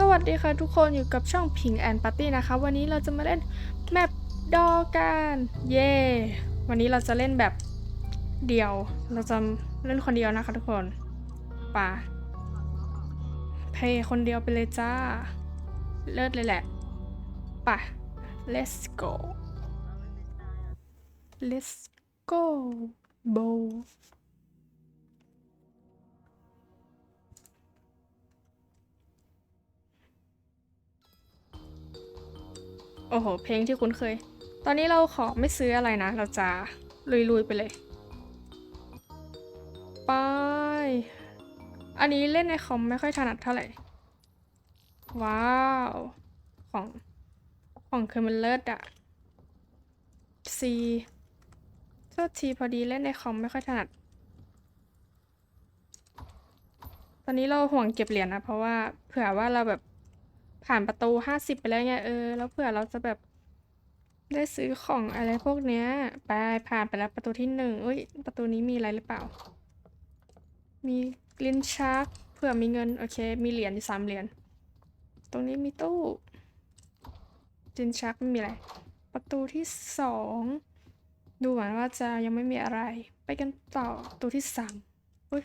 สวัสดีค่ะทุกคนอยู่กับช่องพิงแอนปาร์ตี้นะคะ วันนี้เราจะมาเล่นแมปดอกันเย่วันนี้เราจะเล่นแบบเดี่ยว เราจะเล่นคนเดียวนะคะทุกคนป่าเพย์คนเดียวไปเลยจ้า เลิศเลยแหละป่ะ let's go let's go bo โอ้โห เพลงที่คุ้นเคย ตอนนี้เราขอไม่ซื้ออะไรนะ เราจะลุยๆไปเลย ไป อันนี้เล่นในคอมไม่ค่อยถนัดเท่าไหร่ ว้าว ของ ของคือมันเลิศอะซีโทษทีพอดีเล่นในคอมไม่ค่อยถนัด ตอนนี้เราห่วงเก็บเหรียญนะ เพราะว่าเผื่อว่าเราแบบ ผ่านประตูห้าสิบไปแล้วไงเออ แล้วเผื่อเราจะแบบได้ซื้อของอะไรพวกเนี้ย ไปผ่านไปแล้วประตูที่หนึ่งเอ้ย ประตูนี้มีอะไรหรือเปล่า มีลิ้นชักเผื่อมีเงิน โอเค มีเหรียญอยู่สามเหรียญ ตรงนี้มีตู้ลิ้นชักไม่มีอะไร ประตูที่สอง ดูเหมือนว่าจะยังไม่มีอะไร ไปกันต่อ ประตูที่สามเฮ้ย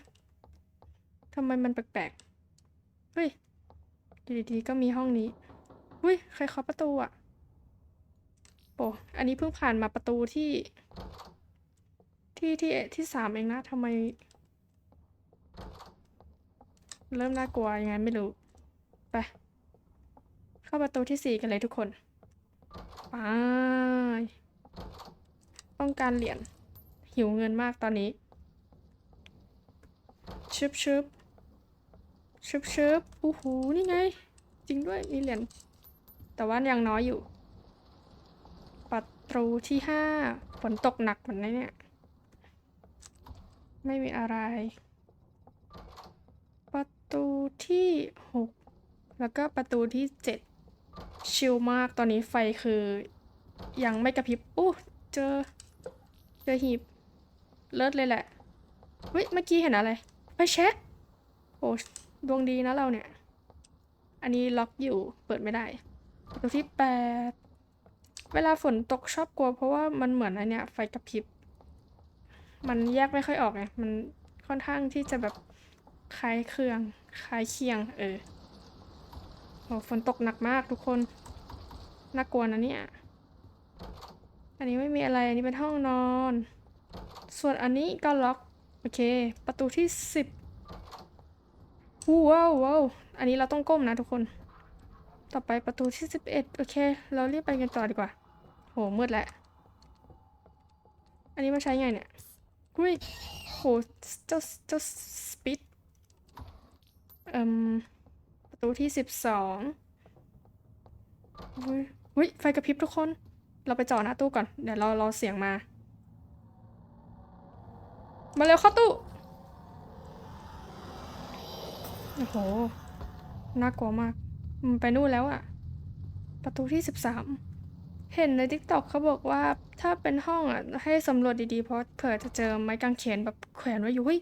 ทำไมมันแปลกๆ เฮ้ย ดีๆก็มีห้องนี้เฮ้ยใครเคาะประตูอะโอ้อันนี้เพิ่งผ่านมาประตูที่ ที่ที่ที่สามเองนะทำไม เริ่มน่ากลัวยังไงไม่รู้ ไป เข้าประตูที่สี่กันเลยทุกคนไปต้องการเหรียญหิวเงินมากตอนนี้ชึบชึบ เชึบเชึบโอ้โหนี่ไง จริงด้วยมีเหรียญแต่ว่ายังน้อยอยู่ ประตูที่ห้าฝนตกหนักเหมือนนี้เนี่ย ไม่มีอะไร ประตูที่หกแล้วก็ประตูที่เจ็ดชิลมากตอนนี้ไฟคือ ยังไม่กระพริบอู้เจอ เจอหีบ เลิศเลยแหละเฮ้ยเมื่อกี้เห็นอะไร ไปเช็คโอ้ ดวงดีนะเราเนี่ย อันนี้ล็อกอยู่เปิดไม่ได้ประตูที่แปดเวลาฝนตกชอบกลัว เพราะว่ามันเหมือนอันเนี้ยไฟกระพริบ มันแยกไม่ค่อยออกไงมันค่อนข้างที่จะแบบคล้ายเครื่องคล้ายเคียง เออโอ้ฝนตกหนักมากทุกคนน่ากลัวนะเนี่ย อันนี้ไม่มีอะไร อันนี้เป็นห้องนอน ส่วนอันนี้ก็ล็อก โอเค ประตูที่สิบ ว้าวว้าวอันนี้เราต้องก้มนะทุกคน ต่อไปประตูที่สิบเอ็ดโอเค เรารีบไปกันต่อดีกว่า โหมืดแล้ว อันนี้มาใช้ไงเนี่ยอุ้ยโหเจ้าเจ้าสปิดเอ่มประตูที่สิบสองอุ้ยอุ้ยไฟกระพริบทุกคน เราไปจอดหน้าตู้ก่อน เดี๋ยวเรารอเสียงมา มาเร็วเข้าตู้ โอ้โห น่ากลัวมาก มันไปนู่นแล้วอะประตูที่สิบสามเห็นในทิกตอกเขาบอกว่าถ้าเป็นห้องอะให้สำรวจดีๆ เพราะเผื่อจะเจอไม้กางเขนแบบแขวนไว้อยู่เฮ้ย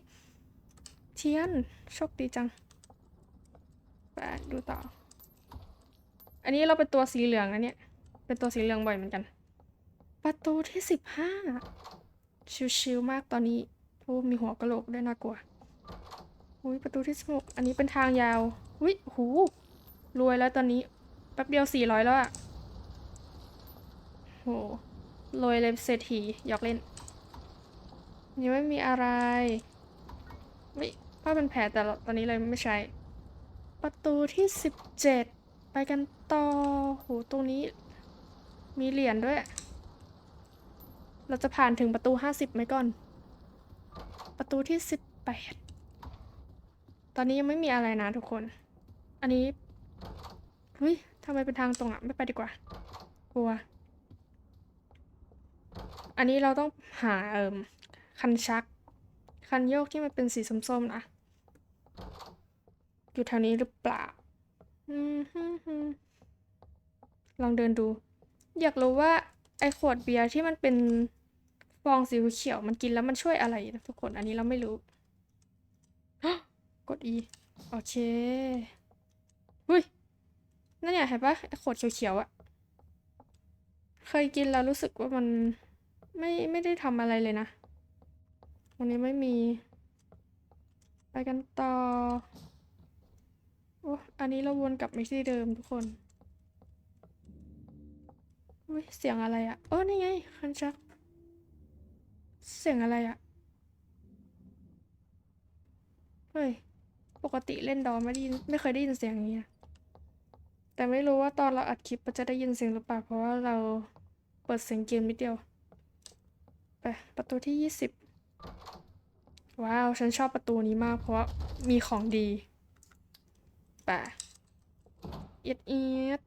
เทียนโชคดีจังไปดูต่อ อันนี้เราเป็นตัวสีเหลืองนะเนี่ย เป็นตัวสีเหลืองบ่อยเหมือนกัน ประตูที่สิบห้าชิวๆมากตอนนี้โอ้มีหัวกะโหลกด้วยน่ากลัว อุ้ยประตูที่สิบหกอันนี้เป็นทางยาวอุ้ยหู รวยแล้วตอนนี้ แป๊บเดียวสี่ร้อยแล้วอะโหรวยเลยเศรษฐีหยอกเล่น ยังไม่มีอะไรวิผ้าเป็นแผลแต่ตอนนี้เลยไม่ใช้ ประตูที่สิบเจ็ดไปกันต่อโหตรงนี้ มีเหรียญด้วย เราจะผ่านถึงประตูห้าสิบไหมก่อน ประตูที่สิบแปด ตอนนี้ยังไม่มีอะไรนะทุกคน อันนี้เฮ้ยทำไมเป็นทางตรงอะไม่ไปดีกว่า กลัว อันนี้เราต้องหาเอิมคันชัก คันโยกที่มันเป็นสีส้มๆนะอยู่แถวนี้หรือเปล่าลองเดินดู อยากรู้ว่าไอขวดเบียร์ที่มันเป็นฟองสีเขียวมันกินแล้วมันช่วยอะไรนะทุกคน อันนี้เราไม่รู้ กด E โอเคหุ้ย นั่นเนี่ยเห็นปะไอ้ขวดเขียวๆอะเคยกินแล้วรู้สึกว่ามันไม่ไม่ได้ทำอะไรเลยนะ วันนี้ไม่มี ไปกันต่อ โอ้อันนี้เราวนกลับไปที่เดิมทุกคนอุ้ยเสียงอะไรอะเออนี่ไงคันชัก เสียงอะไรอะเฮ้ย ปกติเล่นดอไม่ได้ยินไม่เคยได้ยินเสียงนี้ แต่ไม่รู้ว่าตอนเราอัดคลิปจะได้ยินเสียงหรือเปล่าเพราะว่าเราเปิดเสียงเกมนิดเดียว ไป ประตูที่ยี่สิบว้าว ฉันชอบประตูนี้มากเพราะว่ามีของดีไปเอียดเอียด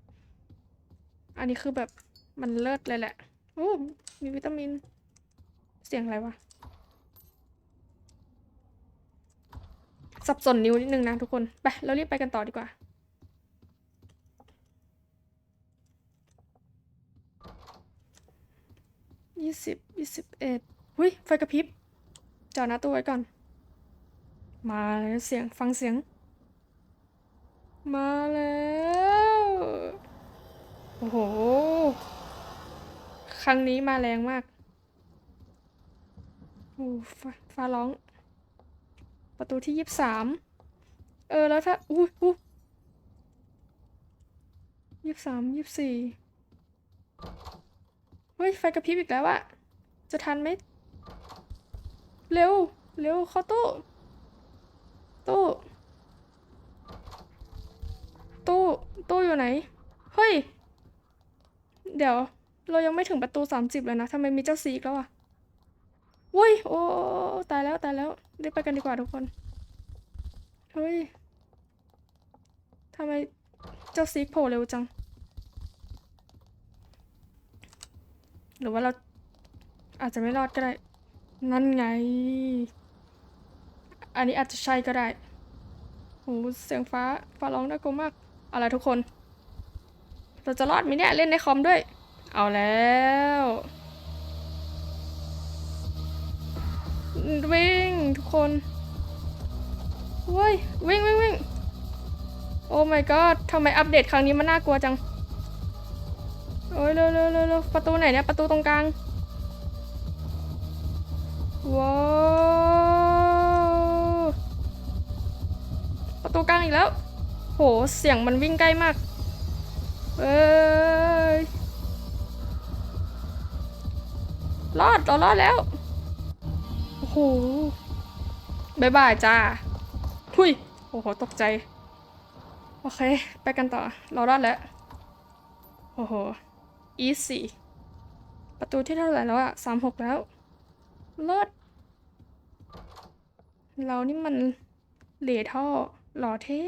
อันนี้คือแบบมันเลิศเลยแหละโอ้มีวิตามิน เสียงอะไรวะ สับสนนิ้วนิดนึงนะทุกคน ไป เรารีบไปกันต่อดีกว่า ยี่สิบยี่สิบเอ็ดหุยไฟกระพริบจอดหน้าตู้ไว้ก่อน มาแล้วเสียง ฟังเสียง มาแล้ว โอ้โห ครั้งนี้มาแรงมาก โอ้ฟ้าร้อง ประตูที่ยี่สิบสามเออแล้วถ้าอู้อู้ยี่สิบสามยี่สิบสี่เฮ้ยไฟกระพริบอีกแล้วอะจะทันไหมเร็ว เร็วเข้าตู้ ตู้ ตู้ ตู้อยู่ไหน เฮ้ย เดี๋ยว เรายังไม่ถึงประตูสามสิบเลยนะทำไมมีเจ้าซีอีกแล้วอะวุ้ย โอ้ ตายแล้ว ตายแล้ว รีบไปกันดีกว่าทุกคน เฮ้ยทำไมเจ้าซีกโผล่เร็วจัง หรือว่าเราอาจจะไม่รอดก็ได้ นั่นไง อันนี้อาจจะใช่ก็ได้โหเสียงฟ้า ฟ้าร้องน่ากลัวมาก อะไรทุกคน เราจะรอดไหมเนี่ย เล่นในคอมด้วย เอาแล้ว วิ่งทุกคนเว้ยวิ่งวิ่งวิ่งโอ้ my god ทำไมอัปเดตครั้งนี้มันน่ากลัวจังโอ้ยเร็วเร็วเร็วเร็วประตูไหนเนี่ยประตูตรงกลางว้าวประตูกลางอีกแล้ว โหเสียงมันวิ่งใกล้มากเอ้ยรอดเรารอดแล้ว หบายบายจ้าทุยโอ้โห ตกใจ โอเค ไปกันต่อ เรารอดแล้ว โอ้โห easy ประตูที่เท่าไหร่แล้วอะสามหกแล้วเลิศเรานี่มันเหล่ท่อหล่อเท่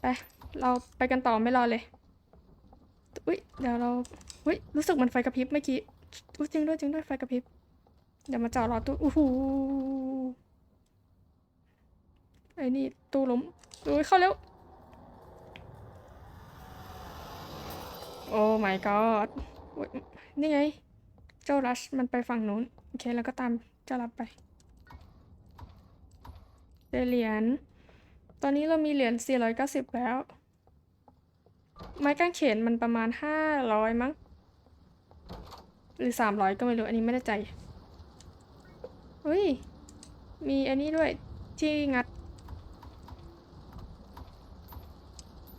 ไป เราไปกันต่อไม่รอเลย อุ้ยเดี๋ยวเรา อุ้ยรู้สึกมันไฟกระพริบเมื่อกี้อุ้ยจริงด้วยจริงด้วยไฟกระพริบ เดี๋ยวมาจอดรอตู้อู้หูไอ้นี่ตู้ล้มอุ้ยเข้าเร็วโอ้ my god นี่ไง เจ้ารัชมันไปฝั่งนู้น โอเค แล้วก็ตามเจ้ารับไปได้เหรียญ ตอนนี้เรามีเหรียญ 490 แล้ว ไม้กางเขนมันประมาณ 500 มั้ง หรือ 300 ก็ไม่รู้ อันนี้ไม่แน่ใจ ฮ้ย มีอันนี้ด้วยที่งัด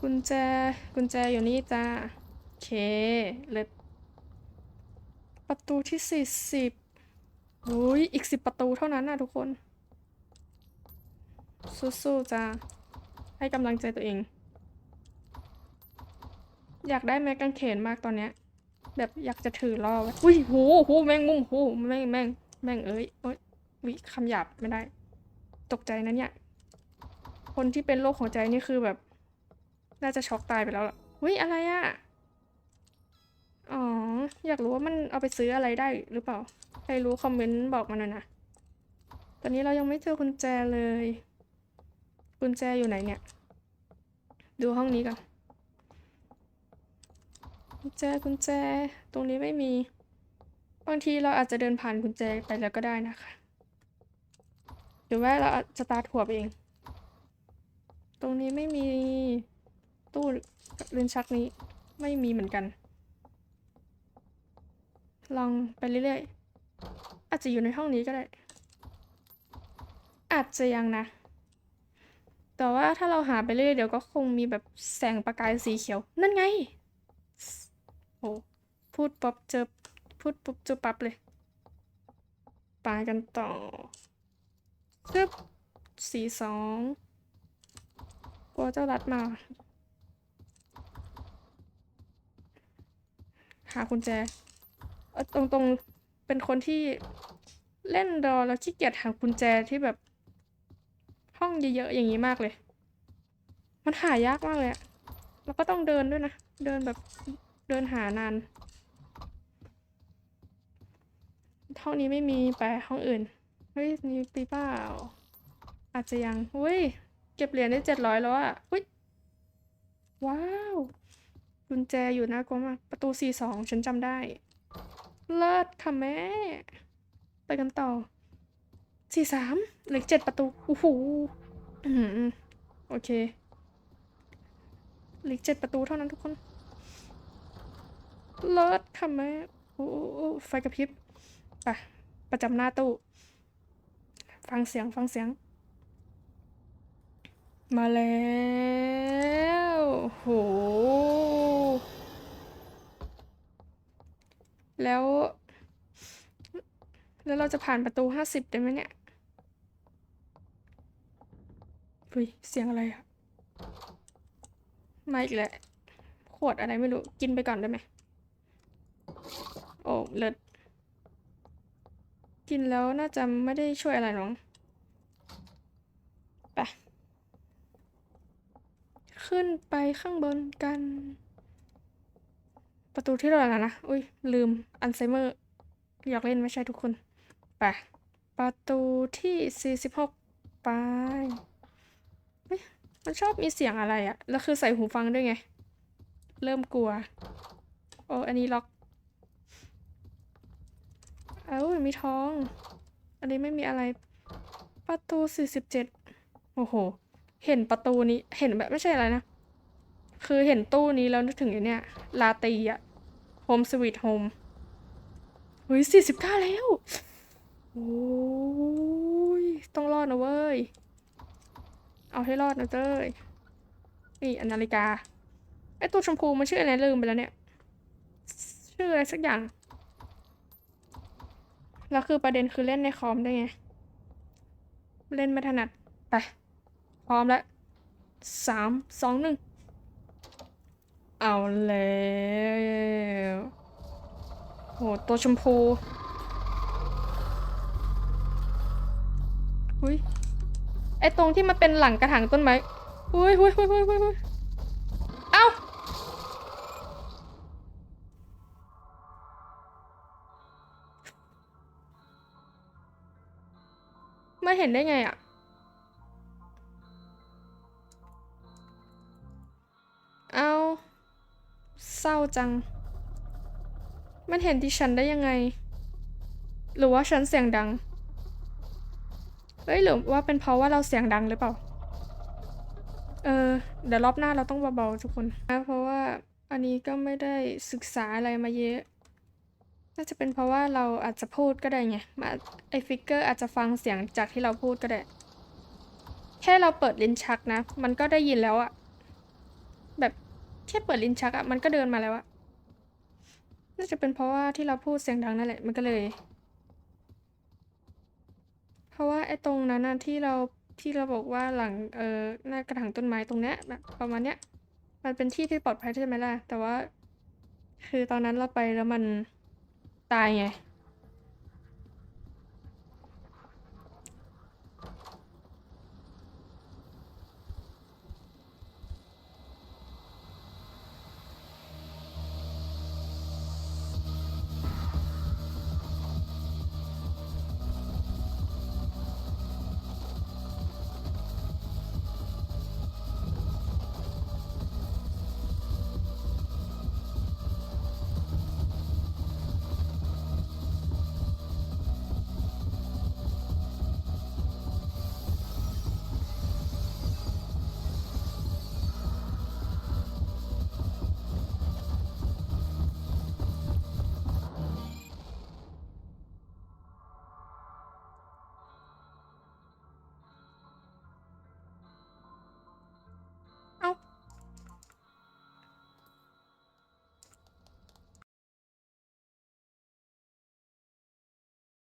กุญแจ กุญแจอยู่นี่จ้าโอเค เลยประตูที่40โอ้ยอีก10ประตูเท่านั้นนะทุกคน สู้ๆจ้าให้กำลังใจตัวเอง อยากได้แม็กกางเขนมากตอนเนี้ย แบบอยากจะถือรอไว้อุ้ยโหโหแมงมุมโหแม่งแม่งแม่งเอ้ยโอ้ย วิคำหยาบไม่ได้ ตกใจนะเนี่ย คนที่เป็นโรคหัวใจนี่คือแบบ น่าจะช็อกตายไปแล้วล่ะอุ้ยอะไรอะอ๋อ อยากรู้ว่ามันเอาไปซื้ออะไรได้หรือเปล่า ใครรู้คอมเมนต์บอกมาหน่อยนะ ตอนนี้เรายังไม่เจอกุญแจเลย กุญแจอยู่ไหนเนี่ย ดูห้องนี้ก่อนกุญแจกุญแจ ตรงนี้ไม่มี บางทีเราอาจจะเดินผ่านกุญแจไปแล้วก็ได้นะคะ หรือว่าเราอาจะตาร์ทหัวไปเอง ตรงนี้ไม่มีตู้ลิ้นชักนี้ไม่มีเหมือนกัน ลองไปเรื่อยๆ อาจจะอยู่ในห้องนี้ก็ได้ อาจจะยังนะ แต่ว่าถ้าเราหาไปเรื่อยเดี๋ยวก็คงมีแบบแสงประกายสีเขียว นั่นไง โอ้พูดปั๊บเจอพูดปุ๊บเจอปั๊บเลยไปกันต่อ ซึบสีสองกลัวเจ้ารัดมา หากุญแจเอ่อตรงตรงๆ เป็นคนที่เล่นดอแล้วขี้เกียจหากุญแจที่แบบ ห้องเยอะๆ อย่างนี้มากเลย มันหายากมากเลยอะแล้วก็ต้องเดินด้วยนะ เดินแบบเดินหานานห้องนี้ไม่มีไปห้องอื่น เฮ้ยมีปีเปล่าอาจจะยังเฮ้ย เก็บเหรียญได้เจ็ดร้อยแล้วอะอุ้ย ว้าวกุญแจอยู่นะกลัวมากประตูสี่สองฉันจำได้ เลิศค่ะแม่ ไปกันต่อสี่สามเหลือเจ็ดประตูโอ้โหอื้อหือโอเคเหลือเจ็ดประตูเท่านั้นทุกคน เลิศค่ะแม่โอ้โอ้โอ้ไฟกระพริบไปประจำหน้าตู้ ฟังเสียงฟังเสียง มาแล้วโหแล้ว แล้วเราจะผ่านประตูห้าสิบได้ไหมเนี่ยเฮ้ยเสียงอะไรอะมาอีกแล้ว ขวดอะไรไม่รู้ กินไปก่อนได้ไหม โอ้ เลิศ กินแล้วน่าจะไม่ได้ช่วยอะไรหรอกไปขึ้นไปข้างบนกัน ประตูที่เราแล้วนะ อุ้ยลืมอัลไซเมอร์อยากเล่นไม่ใช่ทุกคนไปประตูที่ 46 ไปมันชอบมีเสียงอะไรอะแล้วคือใส่หูฟังด้วยไง เริ่มกลัว โอ้อันนี้ล็อก เอ้ามีทอง อันนี้ไม่มีอะไร ประตู47โอ้โห เห็นประตูนี้เห็นแบบไม่ใช่อะไรนะ คือเห็นตู้นี้แล้วนึกถึงไอ้เนี่ยลาตีอะโฮมสวีทโฮมเฮ้ยสี่สิบเก้าแล้ว โอ้ย ต้องรอดนะเว้ย เอาให้รอดนะเจ้ย นี่อันนาฬิกา ไอตัวชมพูมันชื่ออะไรลืมไปแล้วเนี่ย ชื่ออะไรสักอย่าง แล้วคือประเด็นคือเล่นในคอมได้ไง เล่นไม่ถนัด ไป พร้อมแล้วสามสองหนึ่งเอาแล้วโหตัวชมพูอุ้ยไอตรงที่มันเป็นหลังกระถางต้นไม้อุ้ยอุ้ยอุ้ยอุ้ยอุ้ย เห็นได้ไงอะเอาเศร้าจัง มันเห็นที่ฉันได้ยังไง หรือว่าฉันเสียงดัง เฮ้ยหรือว่าเป็นเพราะว่าเราเสียงดังหรือเปล่า เออ เดี๋ยวรอบหน้าเราต้องเบาๆทุกคนนะเพราะว่าอันนี้ก็ไม่ได้ศึกษาอะไรมาเยอะ น่าจะเป็นเพราะว่าเราอาจจะพูดก็ได้ไงมาไอฟิกเกอร์อาจจะฟังเสียงจากที่เราพูดก็ได้ แค่เราเปิดลิ้นชักนะ มันก็ได้ยินแล้วอะแบบแค่เปิดลิ้นชักอะมันก็เดินมาแล้วอะน่าจะเป็นเพราะว่าที่เราพูดเสียงดังนั่นแหละมันก็เลย เพราะว่าไอ้ตรงนั้นนะที่เราที่เราบอกว่าหลังเออหน้ากระถางต้นไม้ตรงเนี้ยแบบประมาณเนี้ยมันเป็นที่ที่ปลอดภัยใช่ไหมล่ะ แต่ว่า คือตอนนั้นเราไปแล้วมัน ตายไง